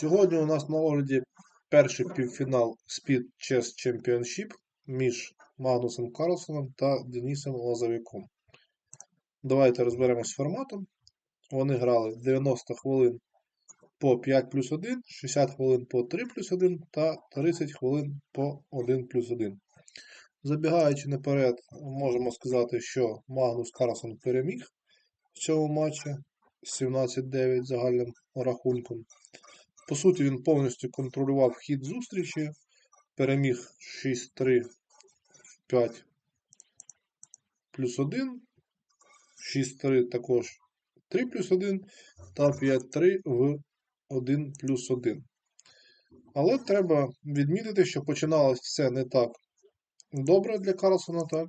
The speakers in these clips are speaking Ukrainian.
Сьогодні у нас на огляді перший півфінал Speed Chess Championship між Магнусом Карлсоном та Денисом Лазовиком. Давайте розберемось з форматом. Вони грали 90 хвилин по 5 плюс 1, 60 хвилин по 3 плюс 1 та 30 хвилин по 1 плюс 1. Забігаючи наперед, можемо сказати, що Магнус Карлсон переміг в цьому матчі з 17-9 загальним рахунком. По суті, він повністю контролював хід зустрічі, переміг 6-3 в 5 плюс 1, 6-3 також 3 плюс 1 та 5-3 в 1 плюс 1. Але треба відмітити, що починалось все не так добре для Карлсона, так?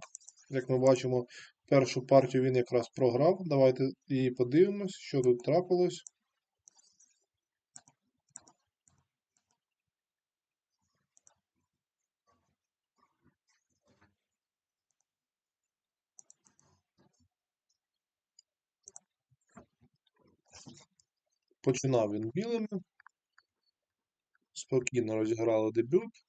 Як ми бачимо, першу партію він якраз програв. Давайте її подивимось, що тут трапилось. Починав він білими. Спокійно розіграли дебют.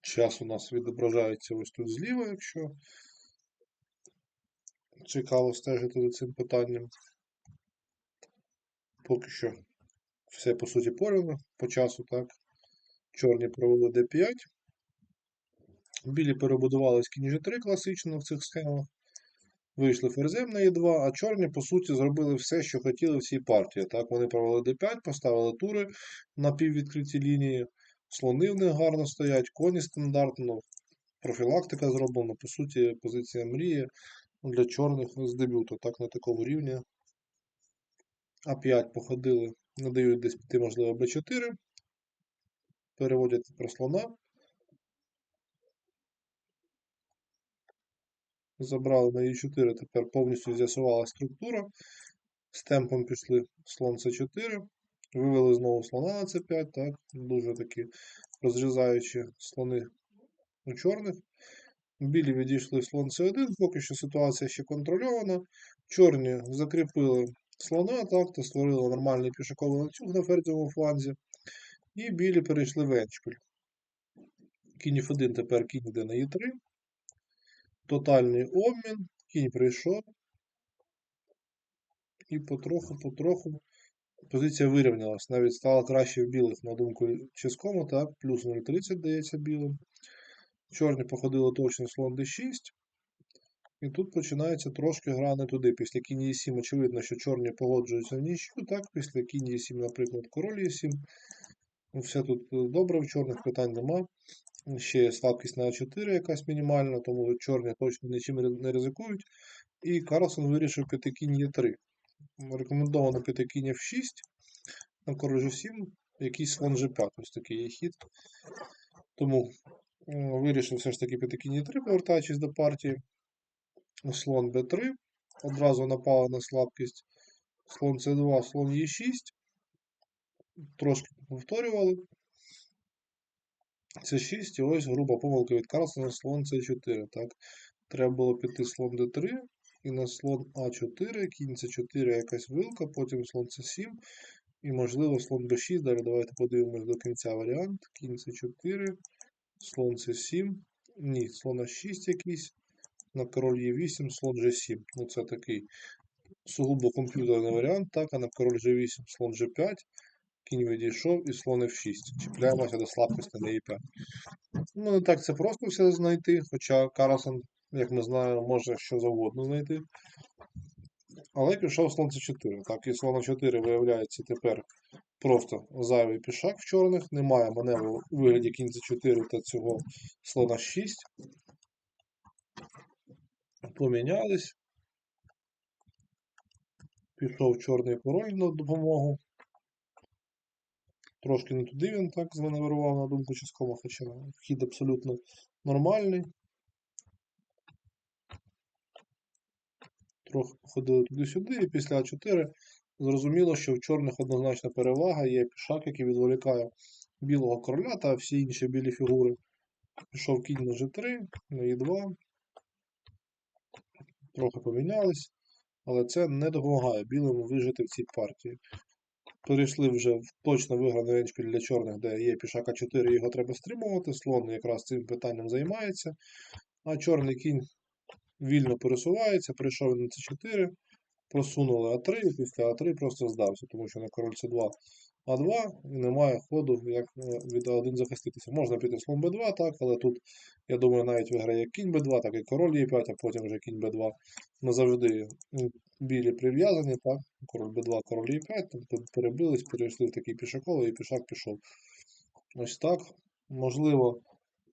Час у нас відображається ось тут зліва, якщо цікаво стежити за цим питанням. Поки що все по суті порівняно по часу, так. Чорні провели D5. Білі перебудувались кінь G3 класично в цих схемах. Вийшли ферзем на Е2, а чорні, по суті, зробили все, що хотіли в цій партії. Так, вони провели D5, поставили тури на піввідкриті лінії, слони в них гарно стоять, коні стандартно, профілактика зроблена. По суті, позиція мрії для чорних з дебюту, так, на такому рівні. А5 походили, не дають десь піти, можливо, Б4. Переводять про слона. Забрали на Е4, тепер повністю з'ясувала структура. З темпом пішли слон С4. Вивели знову слона на С5, так, дуже такі розрізаючі слони у чорних. Білі відійшли слон С1, поки що ситуація ще контрольована. Чорні закріпили слона, так, та створили нормальний пішаковий ланцюг на ферзовому фланзі. І білі перейшли в еншпіль. Кінь F1 тепер кінь йде на Е3. Тотальний обмін, кінь прийшов. І потроху-потроху позиція вирівнялась. Навіть стала краще в білих, на думку Ческому, так, плюс 0,30 дається білим. Чорні походили точно слон d6. І тут починається трошки гра не туди. Після кінь e7, очевидно, що чорні погоджуються в нічю, так, після кінь e7, наприклад, король e7. Ну, Все тут е, добре, в чорних питань нема. Ще слабкість на А4 якась мінімальна, тому чорні точно нічим не ризикують. І Карлсон вирішив піти кінь Е3. Рекомендовано піти кінь F6 на король G7, якийсь слон G5, ось такий є хід. Тому вирішив все ж таки піти кінь Е3, повертаючись до партії. Слон Б3. Одразу напала на слабкість. Слон С2, слон Е6. Трошки повторювали. С6 і ось груба помилка від Карлсона слон С4. Так, Треба було піти слон Д3 і на слон А4, кінь С4 якась вилка, потім слон С7 і, можливо, слон Б6. Далі давайте подивимось до кінця варіант. Кінь С4, слон С7. Ні, слон А6 якийсь. На король Е8, слон G7. Ну, це такий сугубо комп'ютерний варіант, так, а на король G8, слон G5. Кінь відійшов і слон F6. Чіпляємося до слабкості на E5. Ну, не так це просто все знайти, хоча Карлсон, як ми знаємо, може що завгодно знайти. Але пішов слон С4. Так, і слон 4 виявляється тепер просто зайвий пішак в чорних. Немає маневру у вигляді кінь С4 та цього слона 6. Помінялись. Пішов чорний король на допомогу. Трошки не туди він так зманеврував, на думку Ческома, хоча хід абсолютно нормальний. Трохи походили туди-сюди, і після А4 зрозуміло, що в чорних однозначна перевага, є пішак, який відволікає білого короля та всі інші білі фігури. Пішов кінь на G3, на Е2. трохи помінялись, але це не допомагає білим вижити в цій партії. Перейшли вже в точно виграний еншпіль для чорних, де є пішака 4, його треба стримувати. Слон якраз цим питанням займається. А чорний кінь вільно пересувається, прийшов на c4, просунули А3, і після А3 просто здався, тому що на король С2 А2 і немає ходу, як е, від А1 захиститися. Можна піти слон Б2, так, але тут, я думаю, навіть виграє кінь Б2, так і король Е5, а потім вже кінь Б2. Назавжди м, білі прив'язані, так, король Б2, король Е5, тобто перебились, перейшли в такий пішаковий, і пішак пішов. Ось так. Можливо,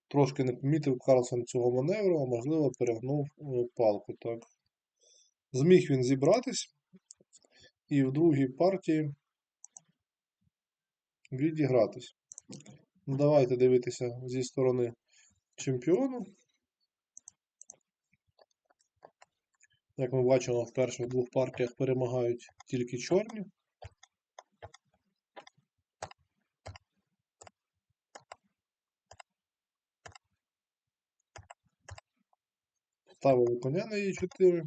трошки не помітив Карлсон цього маневру, а можливо, перегнув е, палку, так. Зміг він зібратись, і в другій партії відігратись. Ну, Давайте дивитися зі сторони чемпіону. Як ми бачимо, в перших двох партіях перемагають тільки чорні. Ставили коня на Е4.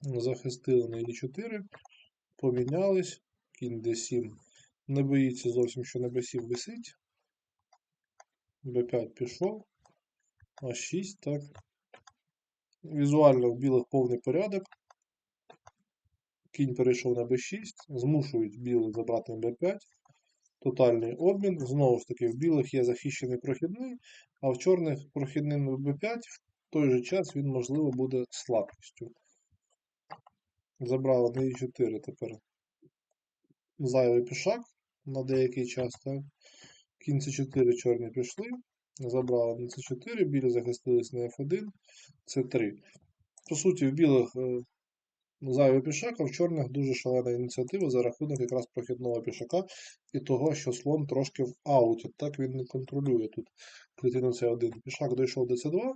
Захистили на Е4. Помінялись. Кінь D7. Не боїться зовсім, що на B7 висить. B5 пішов. А6, так. Візуально в білих повний порядок. Кінь перейшов на b6, змушують білих забрати на b5. Тотальний обмін. Знову ж таки, в білих є захищений прохідний, а в чорних прохідний на b5 в той же час він, можливо, буде слабкістю. Забрали на e4 тепер зайвий пішак на деякий час. так. Кінь c4 чорні пішли. Забрали на c4, білі захистились на f1, c3. По суті, в білих е, зайвий пішак, а в чорних дуже шалена ініціатива за рахунок якраз прохідного пішака і того, що слон трошки в ауті. Так він не контролює тут клітину c1. Пішак дійшов до c2.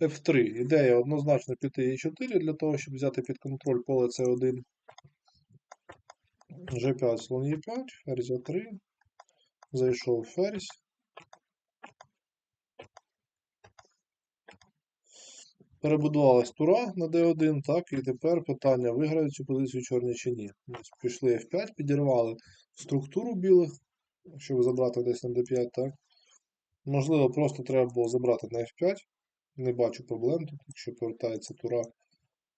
F3. Ідея однозначно піти e4 для того, щоб взяти під контроль поле c1. G5, слон e5, ферзь a3. Зайшов ферзь. Перебудувалась тура на d1, так, і тепер питання, виграють цю позицію чорні чи ні. Пішли f5, підірвали структуру білих, щоб забрати десь на d5, так. Можливо, просто треба було забрати на f5. Не бачу проблем тут, якщо повертається тура.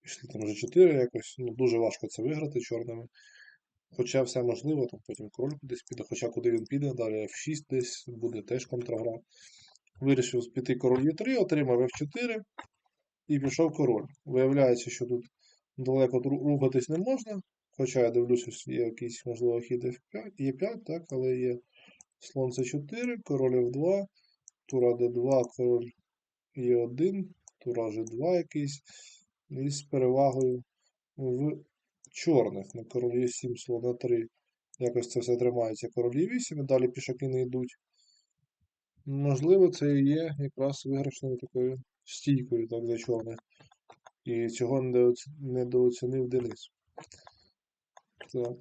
Пішли там g4 якось. Ну, дуже важко це виграти чорними. Хоча все можливо, там потім король кудись піде, хоча куди він піде, далі f6 десь буде теж контрагра. Вирішив піти король e3, отримав f4 і пішов король. Виявляється, що тут далеко рухатись не можна. Хоча я дивлюся, є якийсь, можливо, хід F5, Е5, так, але є слон С4, король F2, тура D2, король Е1, тура G2 якийсь. І з перевагою в чорних на король Е7, слон А3. Якось це все тримається король Е8, і далі пішаки не йдуть. Можливо, це і є якраз виграшною такою стійкою так, для чорних. І цього недооцінив Денис. Так.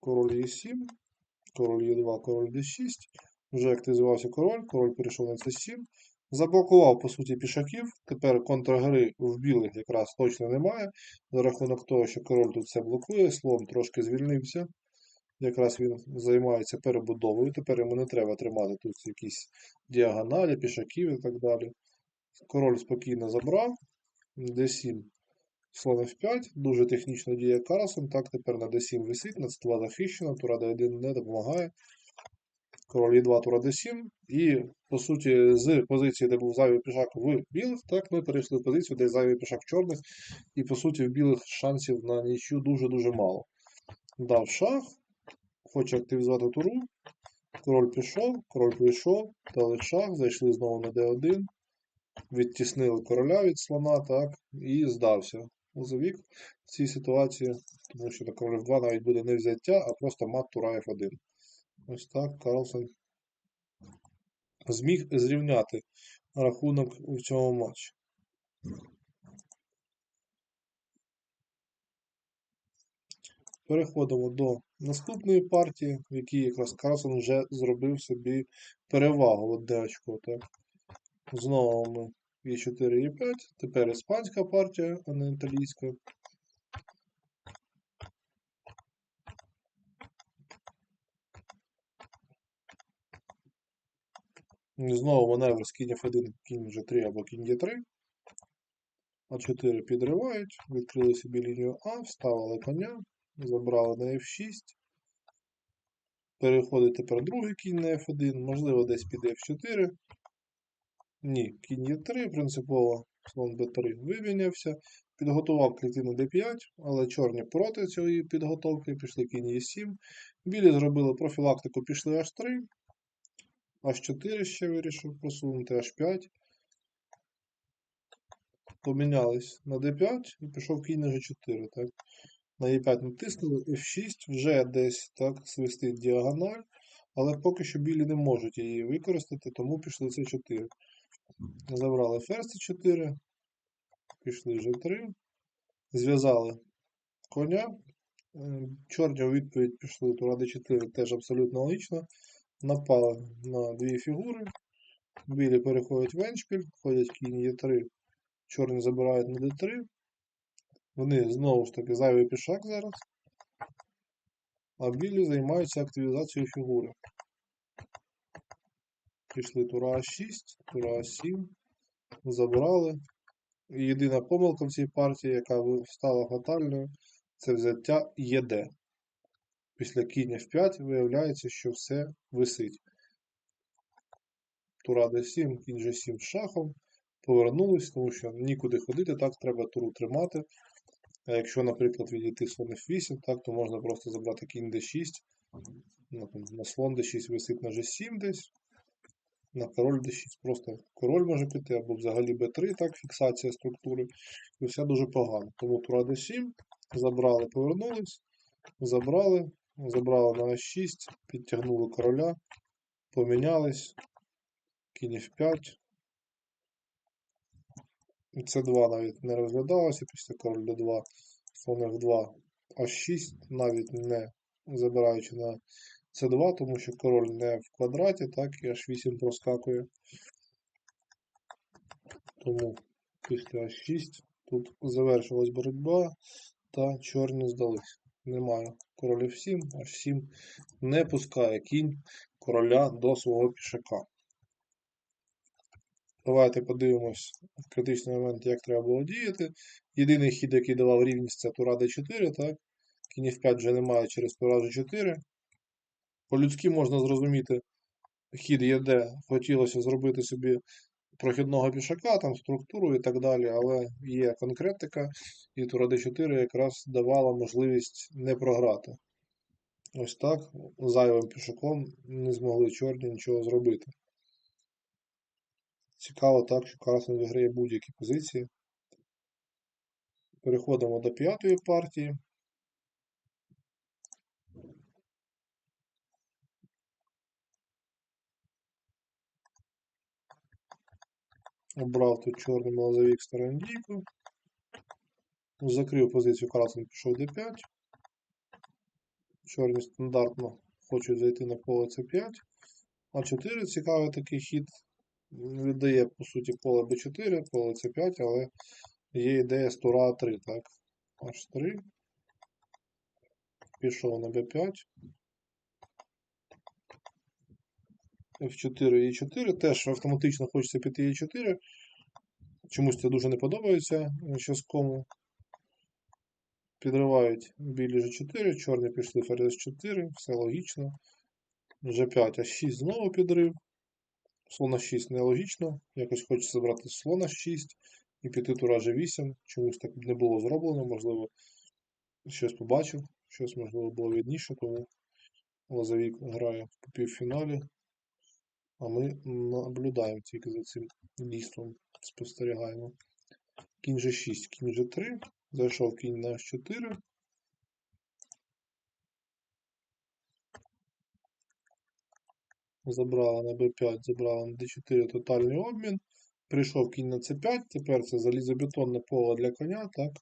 Король Е7, король Е2, король Д6. Вже активізувався король, король перейшов на С7. Заблокував, по суті, пішаків. Тепер контргри в білих якраз точно немає. За рахунок того, що король тут все блокує, слон трошки звільнився. Якраз він займається перебудовою. Тепер йому не треба тримати тут якісь діагоналі, пішаків і так далі. Король спокійно забрав. d7, слон f5. Дуже технічно діє Карлсон. Так, тепер на d7 висить, на c2 захищено, тура d1 не допомагає. Король e2, тура d7. І, по суті, з позиції, де був зайвий пішак в білих, так, ми перейшли в позицію, де зайвий пішак в чорних. І, по суті, в білих шансів на нічю дуже-дуже мало. Дав шах, хоче активізувати туру. Король пішов, король прийшов, дали шах, зайшли знову на d1 відтіснили короля від слона, так, і здався. Лозовік в цій ситуації, тому що на король 2 навіть буде не взяття, а просто мат тура F1. Ось так Карлсон зміг зрівняти рахунок у цьому матчі. Переходимо до наступної партії, в якій якраз Карлсон вже зробив собі перевагу одне очко. Так. Знову ми Е4, Е5. Тепер іспанська партія, а не італійська. Знову маневр з кінь F1, кінь G3 або кінь Е3. А4 підривають, відкрили собі лінію А, вставили коня, забрали на F6. Переходить тепер другий кінь на F1, можливо, десь піде F4. Ні, кінь Е3, принципово слон Б3 вивільнявся, підготував клітину D5, але чорні проти цієї підготовки пішли кінь Е7. Білі зробили профілактику, пішли H3. H4 ще вирішив просунути, H5. Помінялись на D5 і пішов кінь на G4. Так? На E5 натиснули, F6 вже десь так свистить діагональ, але поки що білі не можуть її використати, тому пішли C4. Забрали ферзь C4, пішли G3, зв'язали коня. Е, Чорні у відповідь пішли тура D4, теж абсолютно логічно. Напали на дві фігури. Білі переходять в еншпіль, ходять кінь Е3, чорні забирають на D3. Вони знову ж таки зайвий пішак зараз. А білі займаються активізацією фігури. Пішли тура А6, тура А7, забрали. Єдина помилка в цій партії, яка стала фатальною, це взяття ЄД. Після кінь F5 виявляється, що все висить. Тура D7, кінь G7 з шахом. Повернулись, тому що нікуди ходити, так треба туру тримати. А якщо, наприклад, відійти слон F8, так, то можна просто забрати кінь D6. На, слон D6 висить на G7 десь. На король D6 просто король може піти, або взагалі B3, так, фіксація структури. І все дуже погано. Тому тура D7, забрали, повернулись, забрали, забрали на H6, підтягнули короля, помінялись, кінь F5. І С2 навіть не розглядалося після король d2, слон F2, H6, навіть не забираючи на С2, тому що король не в квадраті, так, і H8 проскакує. Тому після H6 тут завершилась боротьба та чорні здались. Немає король F7, H7 не пускає кінь короля до свого пішака. Давайте подивимось в критичний момент, як треба було діяти. Єдиний хід, який давав рівність, це тура d4, так? Кінь F5 вже немає через тура g4. По-людськи можна зрозуміти, хід ЄД хотілося зробити собі прохідного пішака, там структуру і так далі, але є конкретика, і тура d4 якраз давала можливість не програти. Ось так, зайвим пішаком не змогли чорні нічого зробити. Цікаво так, що Карлсон виграє будь-які позиції. Переходимо до п'ятої партії. Обрав тут чорний молозовік Старандійку. Закрив позицію Карлсон, пішов d5. Чорні стандартно хочуть зайти на поле c5. А4 цікавий такий хід. Віддає, по суті, поле b4, поле c5, але є ідея з тура А3, так? H3. Пішов на b5. F4 і 4 теж автоматично хочеться піти E4. Чомусь це дуже не подобається часткому. Підривають білі G4, чорні пішли ферзь 4, все логічно. G5, А6 знову підрив. Слона 6 нелогічно. Якось хочеться брати слона 6 і піти тура G8. Чомусь так не було зроблено, можливо, щось побачив, щось можливо було видніше, тому Лозовік грає в півфіналі. А ми наблюдаємо тільки за цим дійством, спостерігаємо. Кінь G6, кінь G3, зайшов кінь на H4. Забрала на B5, забрала на D4 тотальний обмін. Прийшов кінь на C5, тепер це залізобетонне поле для коня, так.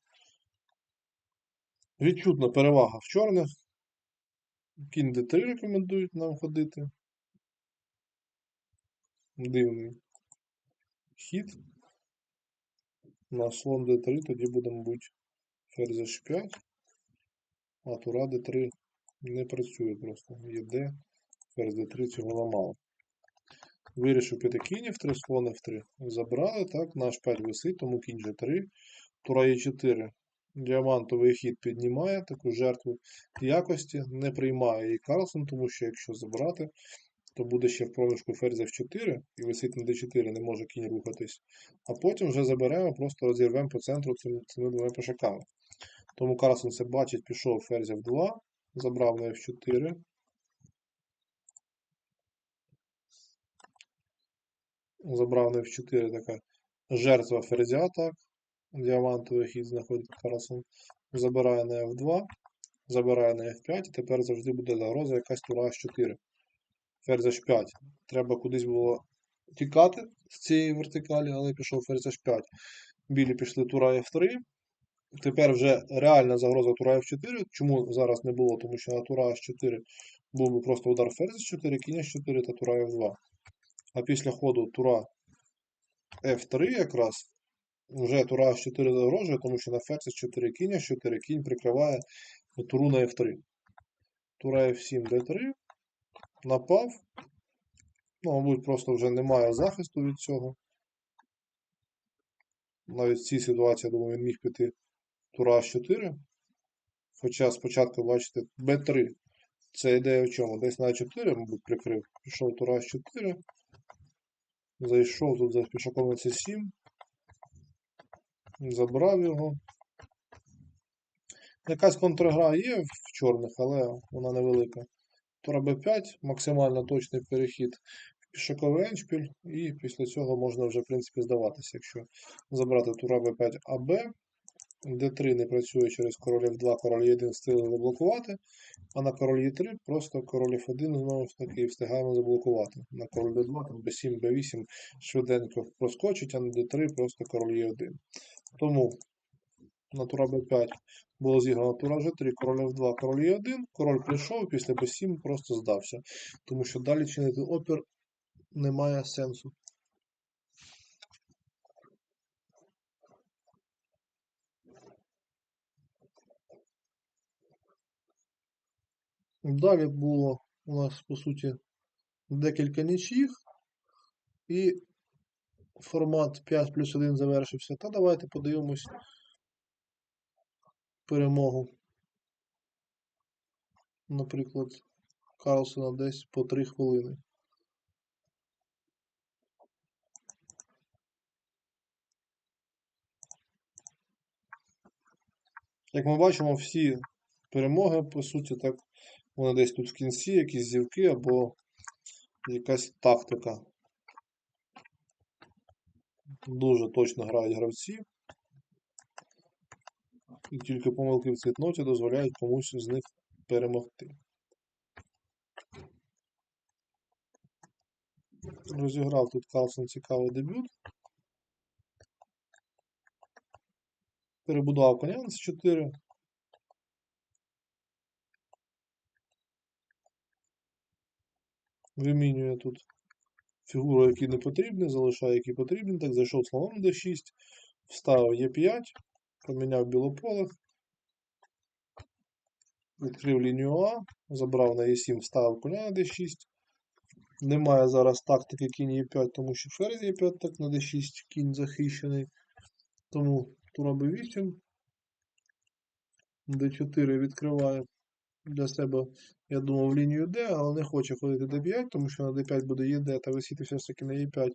Відчутна перевага в чорних. Кінь D3 рекомендують нам ходити. Дивний хід. На слон d3, тоді буде, мабуть, ферзь h5. А тура d3 не працює просто. Є d, ферзь d3 цього ламало. Вирішив піти кінь f3, слон f3. Забрали, так, наш 5 висить, тому кінь g3, тура e4. Діамантовий хід піднімає таку жертву якості, не приймає її Карлсон, тому що якщо забрати, то буде ще в проміжку ферзь f4 і висить на d4, не може кінь рухатись. А потім вже заберемо, просто розірвемо по центру цим, цими двома пішаками. Тому Карлсон це бачить, пішов ферзь f2, забрав на f4. Забрав на f4 така жертва ферзя, так. Діамантовий хід знаходить Карлсон. Забирає на f2, забирає на f5, і тепер завжди буде загроза якась тура h4. Ферзь h5. Треба кудись було тікати з цієї вертикалі, але пішов ферзь h5. Білі пішли тура f3. Тепер вже реальна загроза тура f4. Чому зараз не було? Тому що на тура h4 був би просто удар ферзь 4, кінь h4 та тура f2. А після ходу тура f3 якраз вже тура h4 загрожує, тому що на ферзь 4 кінь h4, кінь прикриває туру на f3. Тура f7, d3. Напав. Ну, мабуть, просто вже немає захисту від цього. Навіть в цій ситуації, я думаю, він міг піти тура H4. Хоча спочатку, бачите, B3. Це ідея в чому? Десь на 4, мабуть, прикрив. Пішов тура H4. Зайшов тут за пішаком на C7. Забрав його. Якась контргра є в чорних, але вона невелика. Тура b5, максимально точний перехід в пішаковий еншпіль, і після цього можна вже, в принципі, здаватися, якщо забрати тура b5 АБ, d3 не працює через король f2, король e1 встигли заблокувати, а на король e3 просто король f1 знову ж таки встигаємо заблокувати. На король d2, там b7, b8 швиденько проскочить, а на d3 просто король e1. Тому на тура b5 було зіграно тура g3, король f2, король e1, король прийшов, після b7 просто здався. Тому що далі чинити опір немає сенсу. Далі було у нас, по суті, декілька нічїх. І формат 5 плюс 1 завершився. Та давайте подивимось перемогу. Наприклад, Карлсона десь по 3 хвилини. Як ми бачимо, всі перемоги, по суті, так, вони десь тут в кінці, якісь зірки або якась тактика. Дуже точно грають гравці. І тільки помилки в цвітноті дозволяють комусь з них перемогти. Розіграв тут Карлсон цікавий дебют. Перебудував коня на С4. Вимінює тут фігуру, які не потрібні, залишає, які потрібні. Так, зайшов слоном d6, вставив Е5, поміняв білополе, відкрив лінію А, забрав на Е7, вставив коня на d6. Немає зараз тактики кінь Е5, тому що ферзь Е5 так на d6, кінь захищений. Тому тура b8. d4 відкриває для себе, я думав, лінію D, але не хоче ходити d5, тому що на d5 буде ЄД, та висіти все ж таки на Е5.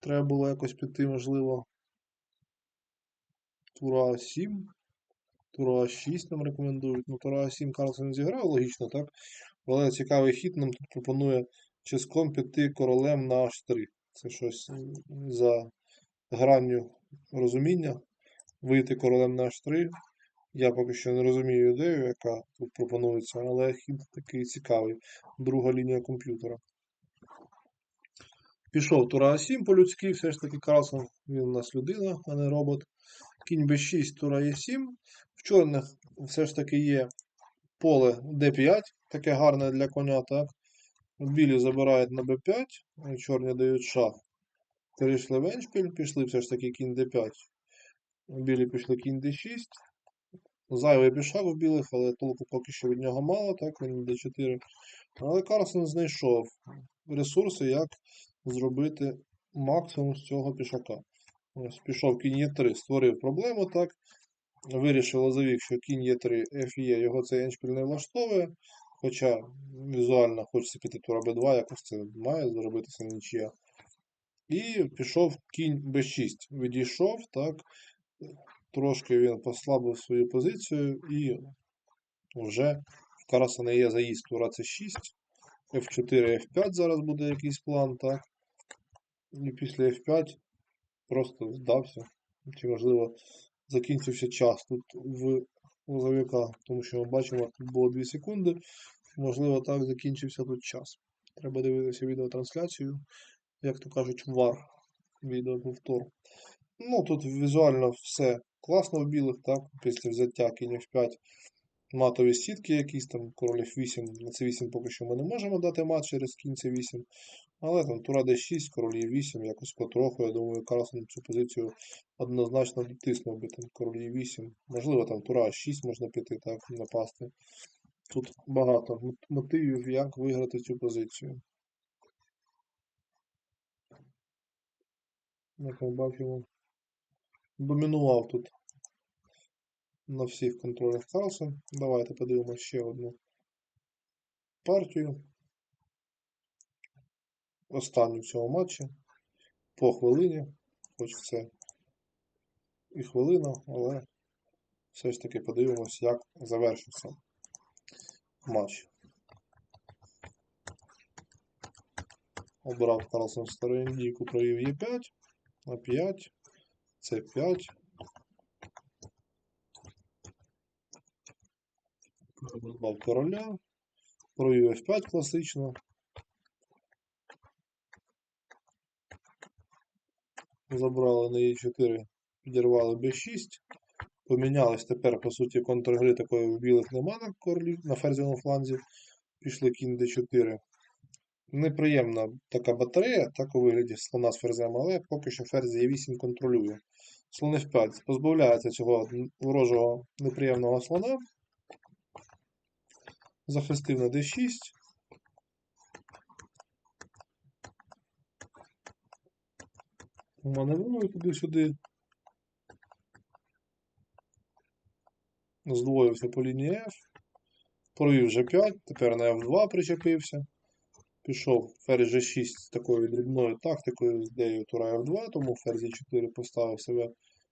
Треба було якось піти, можливо, тура 7. Тура 6 нам рекомендують. Ну, тура 7 Карлсон зіграв, логічно, так? Але цікавий хід нам тут пропонує чиском піти королем на H3. Це щось за гранню розуміння. Вийти королем на H3. Я поки що не розумію ідею, яка тут пропонується, але хід такий цікавий. Друга лінія комп'ютера. Пішов тура А7 по-людськи, все ж таки Карлсон, він у нас людина, а не робот. Кінь Б6, тура Е7. В чорних все ж таки є поле Д5, таке гарне для коня, так. Білі забирають на Б5, чорні дають шах. Перейшли в пішли все ж таки кінь d5. Білі пішли кінь d6. Зайвий пішак у білих, але толку поки що від нього мало, так, він d4. Але Карлсон знайшов ресурси, як зробити максимум з цього пішака. Ось пішов кінь Е3, створив проблему, так. Вирішив Лозовік, що кінь Е3 Ф'є, його цей еншпіль не влаштовує. Хоча візуально хочеться піти тура Б2, якось це має зробитися нічия. І пішов кінь Б6. Відійшов, так. Трошки він послабив свою позицію і вже в Карасона є заїзд тура С6. F4, F5 зараз буде якийсь план, так. І після F5 просто здався. Чи можливо закінчився час тут в лозовика, тому що ми бачимо, тут було 2 секунди. Можливо, так закінчився тут час. Треба дивитися відеотрансляцію, як то кажуть, вар відеоповтор. Ну, тут візуально все класно в білих, так, після взяття кінь F5 матові сітки якісь там, король F8, на C8 поки що ми не можемо дати мат через кінь C8. Але там тура D6, король E8, якось потроху, я думаю, Карлсон цю позицію однозначно дотиснув би там король E8. Можливо, там тура 6 можна піти, так, напасти. Тут багато мотивів, як виграти цю позицію. Як ми бачимо, домінував тут на всіх контролях Карлсон. Давайте подивимося ще одну партію. Останню в цьому матчі. По хвилині. Хоч це і хвилина, але все ж таки подивимось, як завершився матч. Обрав Карлсон стару індійку, провів Е5, А5, С5. Обрав короля, провів F5 класично. Забрали на Е4, підірвали Б6. Помінялись тепер, по суті, контргри такої в білих нема на корлі, на ферзівному фланзі. Пішли кінь d4. Неприємна така батарея, так у вигляді слона з ферзем, але поки що ферзь Е8 контролює. Слон F5 позбавляється цього ворожого неприємного слона. Захистив на d6. Маневрує туди-сюди. Здвоївся по лінії F. Провів G5, тепер на F2 причепився. Пішов ферзь G6 з такою дрібною тактикою з ідеєю тура F2, тому ферзь E4 поставив себе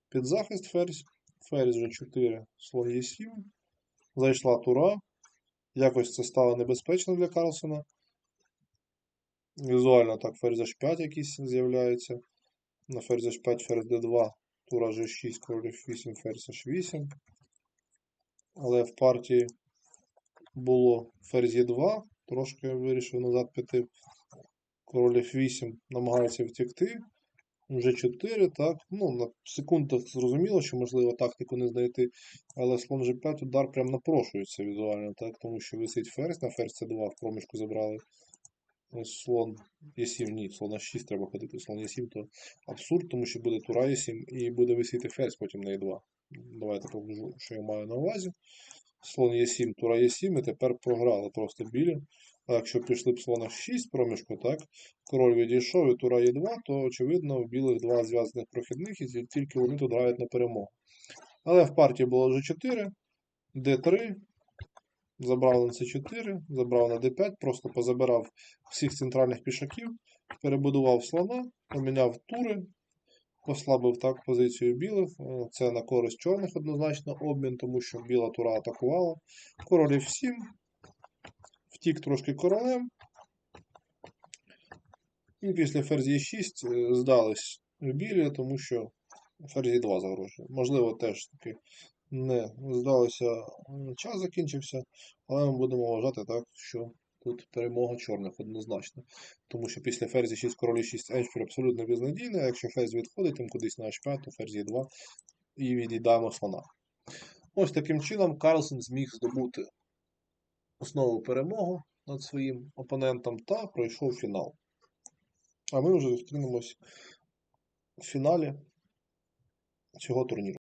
під захист ферзь. Ферзь G4, слон E7. Зайшла тура. Якось це стало небезпечно для Карлсона. Візуально так ферзь H5 якийсь з'являється. На ферзь H5, ферзь D2, тура G6, король F8, ферзь H8. Але в партії було ферзь Е2, трошки вирішив назад піти. Король F8 намагається втекти. Вже 4, так. Ну, на секунду зрозуміло, що можливо тактику не знайти, але слон G5 удар прям напрошується візуально, так, тому що висить ферзь, на ферзь C2 в проміжку забрали. Слон Е7, ні, слон А6 треба ходити, слон Е7 то абсурд, тому що буде тура Е7 і буде висіти ферзь потім на Е2. Давайте покажу, що я маю на увазі. Слон Е7, тура Е7, і тепер програли просто білі. А якщо пішли б слона 6 проміжку, так, король відійшов і тура Е2, то очевидно в білих два зв'язаних прохідних, і тільки вони тут грають на перемогу. Але в партії було G4, D3, забрав на С4, забрав на D5, просто позабирав всіх центральних пішаків, перебудував слона, поміняв тури, послабив так позицію білих. Е, Це на користь чорних однозначно обмін, тому що біла тура атакувала. Король F7, втік трошки королем. І після ферзі 6 здались білі, тому що ферзі 2 загрожує. Можливо, теж таки не здалося, час закінчився, але ми будемо вважати так, що тут перемога чорних однозначно. Тому що після ферзі 6, королі 6 еншпіль абсолютно безнадійний, якщо ферзь відходить там кудись на h5, то ферзі 2 і від'їдаємо слона. Ось таким чином Карлсон зміг здобути основу перемогу над своїм опонентом та пройшов фінал. А ми вже зустрінемось фіналі цього турніру.